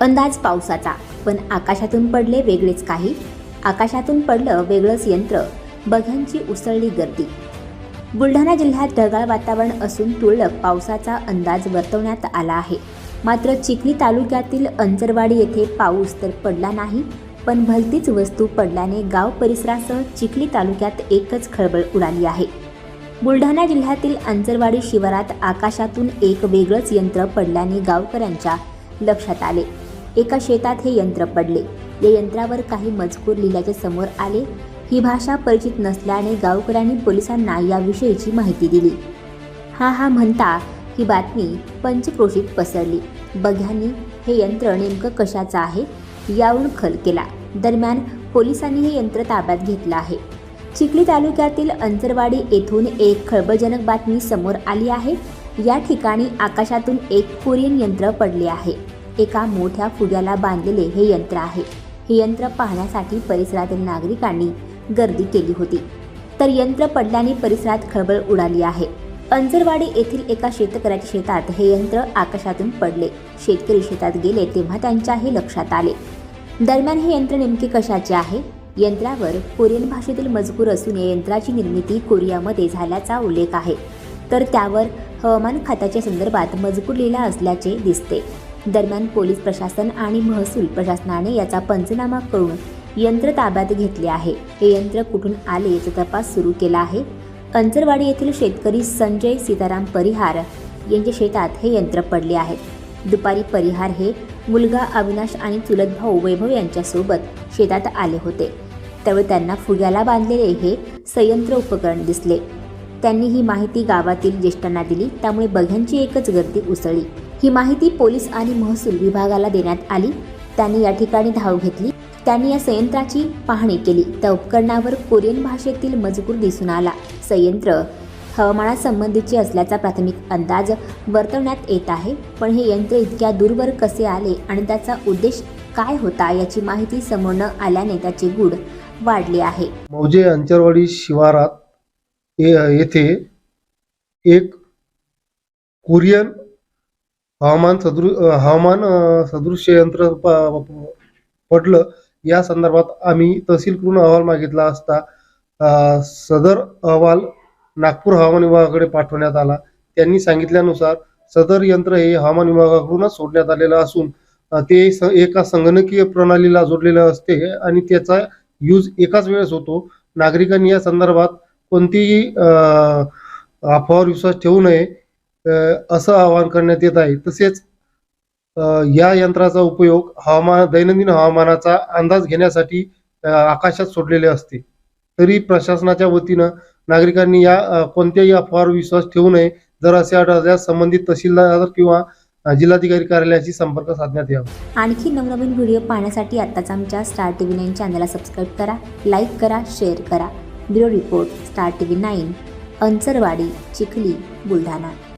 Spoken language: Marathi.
अंदाज पावसाचा पण आकाशातून पडले वेगळेच काही. आकाशातून पडलं वेगळंच यंत्र. बघ्यांची उसळली गर्दी. बुलढाणा जिल्ह्यात ढगाळ वातावरण असून तुरळक पावसाचा अंदाज वर्तवण्यात आला आहे. मात्र चिखली तालुक्यातील अंचरवाडी येथे पाऊस तर पडला नाही पण भलतीच वस्तू पडल्याने गाव परिसरासह चिखली तालुक्यात एकच खळबळ उडाली आहे. बुलढाणा जिल्ह्यातील अंचरवाडी शिवारात आकाशातून एक वेगळंच यंत्र पडल्याने गावकऱ्यांच्या लक्षात आले. एका शेतात हे यंत्र पडले. या यंत्रावर काही मजकूर लिहिल्याचे समोर आले. ही भाषा परिचित नसल्याने गावकऱ्यांनी पोलिसांना याविषयीची माहिती दिली. हा हा म्हणता ही बातमी पंचक्रोशीत पसरली. बघ्यांनी हे यंत्र नेमकं कशाचं आहे? यावरून खल केला. दरम्यान पोलिसांनी हे यंत्र ताब्यात घेतलं आहे. चिखली तालुक्यातील अंतरवाडी येथून एक खळबळजनक बातमी समोर आली आहे. या ठिकाणी आकाशातून एक कोरियन यंत्र पडले आहे. एका मोठ्या फुग्याला बांधलेले हे यंत्र आहे. हे यंत्र पाहण्यासाठी परिसरातील नागरिकांनी गर्दी केली होती. तर यंत्र पडल्याने परिसरात खळबळ उडाली आहे. अंजरवाडी येथील एका शेतकऱ्याच्या शेतात हे यंत्र आकाशातून पडले. शेतकरी शेतात गेले तेव्हा त्यांच्याही लक्षात आले. दरम्यान हे यंत्र नेमके कशाचे आहे? यंत्रावर कोरियन भाषेतील मजकूर असून या यंत्राची निर्मिती कोरियामध्ये झाल्याचा उल्लेख आहे. तर त्यावर हवामान खात्याच्या संदर्भात मजकूर लिहिला असल्याचे दिसते. दरम्यान पोलीस प्रशासन आणि महसूल प्रशासनाने याचा पंचनामा करून यंत्र ताब्यात घेतले आहे. हे यंत्र कुठून आले याचा तपास सुरू केला आहे. अंजरवाडी येथील शेतकरी संजय सीताराम परिहार यांच्या शेतात हे यंत्र पडले आहे. दुपारी परिहार हे मुलगा अविनाश आणि चुलत भाऊ वैभव यांच्यासोबत शेतात आले होते. त्यावेळी त्यांना फुग्याला बांधलेले हे संयंत्र उपकरण दिसले. त्यांनी ही माहिती गावातील ज्येष्ठांना दिली. त्यामुळे बघ्यांची एकच गर्दी उसळली. ही माहिती पोलीस आणि महसूल विभागाला देण्यात आली. त्यांनी या ठिकाणी धाव घेतली. त्यांनी या संयंत्राची पाहणी केली. त्या उपकरणावर कोरियन भाषेतील मजकूर दिसून आला. संयंत्र हवामानासंबंधीचे असल्याचा प्राथमिक अंदाज वर्तवण्यात येत आहे. पण हे यंत्र इतक्या दूरवर कसे आले आणि त्याचा उद्देश काय होता याची माहिती समोर न आल्याने त्याचे गूढ वाढले आहे. मौजे अंचरवाडी शिवारात येथे एक कोरियन हवामान सदृ हवामान सदृश्य यंत्र पडलं या संदर्भात आम्ही तहसीलकडून अहवाल मागितला असता सदर अहवाल नागपूर हवामान विभागाकडे पाठवण्यात आला. त्यांनी सांगितल्यानुसार सदर यंत्र हे हवामान विभागाकडूनच सोडण्यात आलेलं असून ते स- एका संगणकीय प्रणालीला जोडलेलं असते आणि त्याचा यूज एकाच वेळेस होतो. नागरिकांनी या संदर्भात कोणतीही अफवावर विश्वास ठेवू नये. असं आवाहन करण्यात येत आहे. तसेच या यंत्राचा उपयोग हवामान दैनंदिन हवामानाचा अंदाज घेण्यासाठी आकाशात सोडलेले असते. तरी प्रशासनाच्या वतीनं नागरिकांनी या कोणत्याही अफवावर विश्वास ठेवू नये. जर असे आढळल्यास संबंधित तहसीलदार किंवा जिल्हाधिकारी कार्यालयाशी संपर्क साधण्यात यावा. आणखी नवनवीन व्हिडिओ पाहण्यासाठी आत्ताच आमच्या स्टार टी व्ही नाईन चॅनलला सबस्क्राईब करा लाईक करा शेअर करा. Bureau report star TV nine Ancharwadi Chikhli Buldhana.